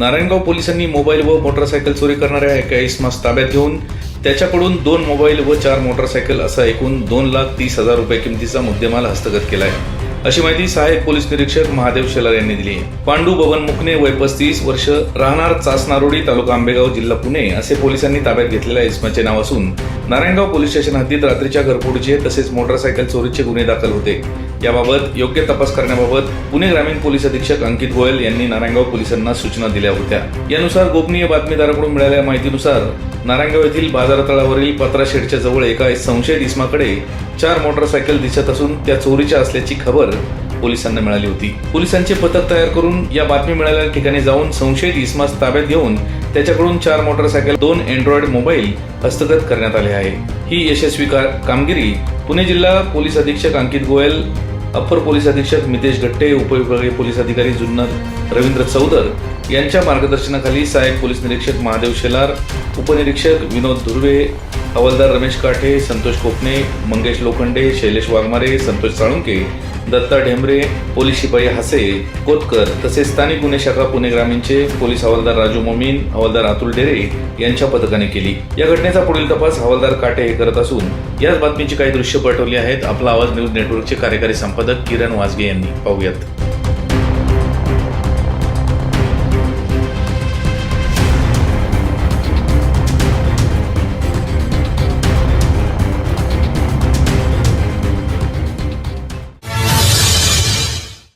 नारायणगाव पोलिसांनी मोबाईल व मोटरसायकल चोरी करणाऱ्या एका इसमास ताब्यात घेऊन त्याच्याकडून दोन मोबाईल व चार मोटरसायकल असा एकूण दोन लाख तीस हजार रुपये किमतीचा मुद्देमाल हस्तगत केला आहे अशी माहिती सहाय्यक पोलीस निरीक्षक महादेव शेलार यांनी दिली पांडू बबन मुखने वय पस्तीस वर्ष राहणार चासनारोडी तालुका आंबेगाव जिल्हा पुणे असे पोलिसांनी ताब्यात घेतलेल्या इस्माचे नाव असून नारायणगाव पोलीस स्टेशन हद्दीत रात्रीच्या घरफोडीचे तसेच मोटरसायकल चोरीचे गुन्हे दाखल होते. याबाबत योग्य तपास करण्याबाबत पुणे ग्रामीण पोलीस अधीक्षक अंकित गोयल यांनी नारायणगाव पोलिसांना सूचना दिल्या होत्या. यानुसार गोपनीय बातमीदाराकडून मिळालेल्या माहितीनुसार नारायणगाव येथील बाजारतळावरील पत्राशेडच्या जवळ एका संशयित इसमाकडे चार मोटरसायकल दिसत असून त्या चोरीच्या असल्याची खबर पोलिसांना मिळाली होती. पोलिसांचे पथक तयार करून या बातमी मिळालेल्या ठिकाणी जाऊन संशयित इसमास ताब्यात घेऊन त्याच्याकडून चार मोटरसायकल दोन अँड्रॉइड मोबाईल हस्तगत करण्यात आले आहे. ही यशस्वी का- कामगिरी पुणे जिल्हा पोलीस अधीक्षक अंकित गोयल अप्पर पोलीस अधीक्षक मितेश गट्टे उपविभागीय पोलीस अधिकारी जुन्नर रवींद्र चौदर यांच्या मार्गदर्शनाखाली सहाय्यक पोलीस निरीक्षक महादेव शेलार उपनिरीक्षक विनोद धुर्वे हवालदार रमेश काठे संतोष कोकणे मंगेश लोखंडे शैलेश वाघमारे संतोष साळुंके दत्ता ढेंबरे पोलीस शिपाई हसे कोतकर तसेच स्थानिक गुन्हे शाखा पुणे ग्रामीणचे पोलीस हवालदार राजू मोमीन हवालदार अतुल डेरे यांच्या पथकाने केली. या घटनेचा पुढील तपास हवालदार काटे हे करत असून याच बातमीची काही दृश्य पाठवली आहेत. आपला आवाज न्यूज नेटवर्कचे कार्यकारी संपादक किरण वाजगे यांनी. पाहूयात.